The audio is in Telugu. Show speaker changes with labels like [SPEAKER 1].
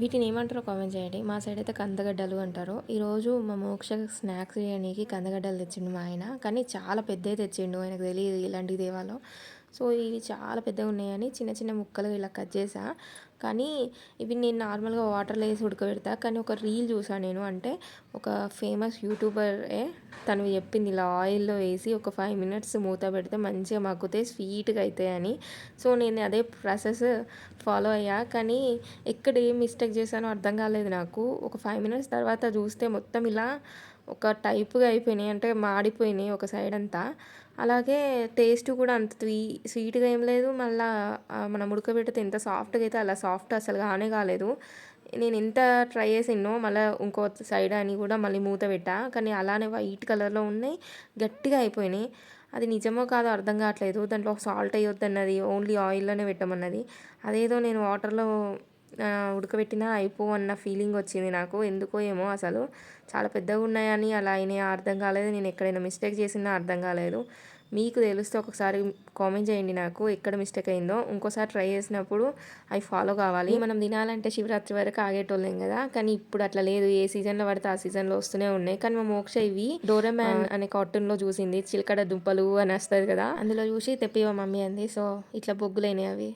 [SPEAKER 1] వీటిని ఏమంటారో కామెంట్ చేయండి. మా సైడ్ అయితే కందగడ్డలు అంటారు. ఈరోజు మా మోక్ష స్నాక్స్ చేయడానికి కందగడ్డలు తెచ్చిండు మా ఆయన. కానీ చాలా పెద్దవి తెచ్చిండు. ఆయనకు తెలియదు ఇలాంటివి దేవాలో. సో ఇవి చాలా పెద్దగా ఉన్నాయని చిన్న చిన్న ముక్కలు ఇలా కట్ చేసా కానీ ఇవి నేను నార్మల్గా వాటర్లో వేసి ఉడకబెడతా. కానీ ఒక రీల్ చూసాను నేను. అంటే ఒక ఫేమస్ యూట్యూబరే తను చెప్పింది ఇలా ఆయిల్లో వేసి ఒక ఫైవ్ మినిట్స్ మూత పెడితే మంచిగా మగ్గుతాయి స్వీట్గా అవుతాయని సో నేను అదే ప్రాసెస్ ఫాలో అయ్యా. కానీ ఎక్కడ ఏం మిస్టేక్ చేశానో అర్థం కాలేదు నాకు. ఒక ఫైవ్ మినిట్స్ తర్వాత చూస్తే మొత్తం ఇలా ఒక టైప్గా అయిపోయినాయి. అంటే మాడిపోయినాయి ఒక సైడ్ అంతా. అలాగే టేస్ట్ కూడా అంత స్వీ స్వీట్గా ఏం లేదు. మళ్ళీ మనం ఉడకబెడితే ఎంత సాఫ్ట్గా అయితే అలా సాఫ్ట్ అసలు కానే కాలేదు. నేను ఎంత ట్రై చేసినో మళ్ళీ ఇంకో సైడ్ అని కూడా మళ్ళీ మూత పెట్టా. కానీ అలానే వైట్ కలర్లో ఉన్నాయి. గట్టిగా అయిపోయినాయి. అది నిజమో కాదో అర్థం కావట్లేదు. దాంట్లో సాల్ట్ వేయొద్దన్నది ఓన్లీ ఆయిల్లోనే పెట్టమన్నది. అదేదో నేను వాటర్లో ఉడకబెట్టినా అయిపో అన్న ఫీలింగ్ వచ్చింది నాకు. ఎందుకో ఏమో అసలు. చాలా పెద్దగా ఉన్నాయని అలా అయినాయి అర్థం కాలేదు. నేను ఎక్కడైనా మిస్టేక్ చేసినా అర్థం కాలేదు. మీకు తెలిస్తే ఒకసారి కామెంట్ చేయండి నాకు. ఎక్కడ మిస్టేక్ అయిందో. ఇంకోసారి ట్రై చేసినప్పుడు అవి ఫాలో కావాలి. మనం తినాలంటే శివరాత్రి వరకు ఆగేటోళ్ళం కదా. కానీ ఇప్పుడు అట్లా లేదు. ఏ సీజన్లో పడితే ఆ సీజన్లో వస్తూనే ఉన్నాయి. కానీ మా మోక్ష ఇవి డోరమ్యాన్ అనే కార్టూన్లో చూసింది. చిలకడ దుంపలు అని వస్తుంది కదా. అందులో చూసి తెప్పివా మమ్మీ అంది. సో ఇట్లా బొగ్గులైనాయి అవి.